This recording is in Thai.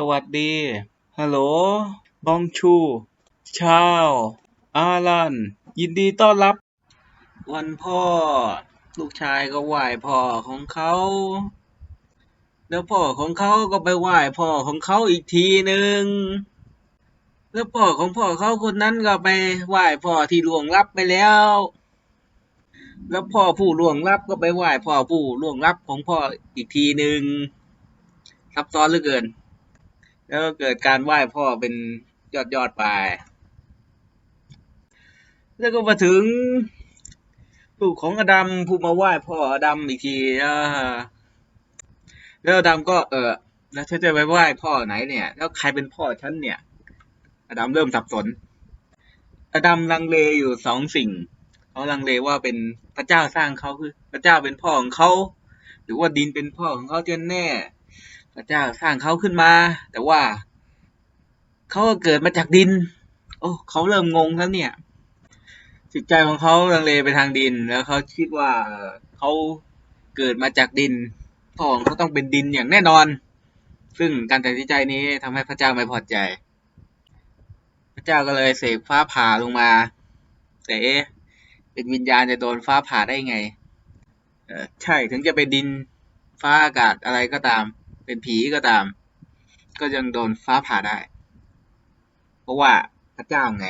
สวัสดี ฮัลโหล บองชู ชาว อารัน ยินดีต้อนรับ วันพ่อ ลูกชายก็ไหว้พ่อของเขา แล้วพ่อของเขาก็ไปไหว้พ่อของเขาอีกทีหนึ่ง แล้วพ่อของพ่อเขาคนนั้นก็ไปไหว้พ่อที่ล่วงลับไปแล้ว แล้วพ่อผู้ล่วงลับก็ไปไหว้พ่อผู้ล่วงลับของพ่ออีกทีหนึ่งซับซ้อนเหลือเกิน แล้วก็เกิดการไหว้พ่อเป็นยอดยอดไป แล้วก็มาถึงลูกของอดัมผู้มาไหว้พ่ออดัมอีกทีแล้วอดัมก็เออแล้วฉันจะไปไหว้พ่อไหนเนี่ย แล้วใครเป็นพ่อฉันเนี่ยอดัมเริ่มสับสนอดัมลังเลอยู่สองสิ่งเขาลังเลว่าเป็นพระเจ้าสร้างเขาคือ พระเจ้าเป็นพ่อของเขาหรือว่าดินเป็นพ่อของเขาเจนแน่ พระเจ้าสร้างเขาขึ้นมา แต่ว่าเขาก็เกิดมาจากดิน โอ้เขาเริ่มงงแล้วเนี่ย จิตใจของเขาลังเลไปทางดิน แล้วเขาคิดว่าเขาเกิดมาจากดินพ่อของเขาต้องเป็นดินอย่างแน่นอน ซึ่งการตัดสินใจนี้ทำให้พระเจ้าไม่พอใจ พระเจ้าก็เลยเสกฟ้าผ่าลงมาแต่เอ๊ะเป็นวิญญาณจะโดนฟ้าผ่าได้ไง เออใช่ถึงจะเป็นดินฟ้าอากาศอะไรก็ตาม เป็นผีก็ตาม ก็ยังโดนฟ้าผ่าได้ เพราะว่าพระเจ้าไง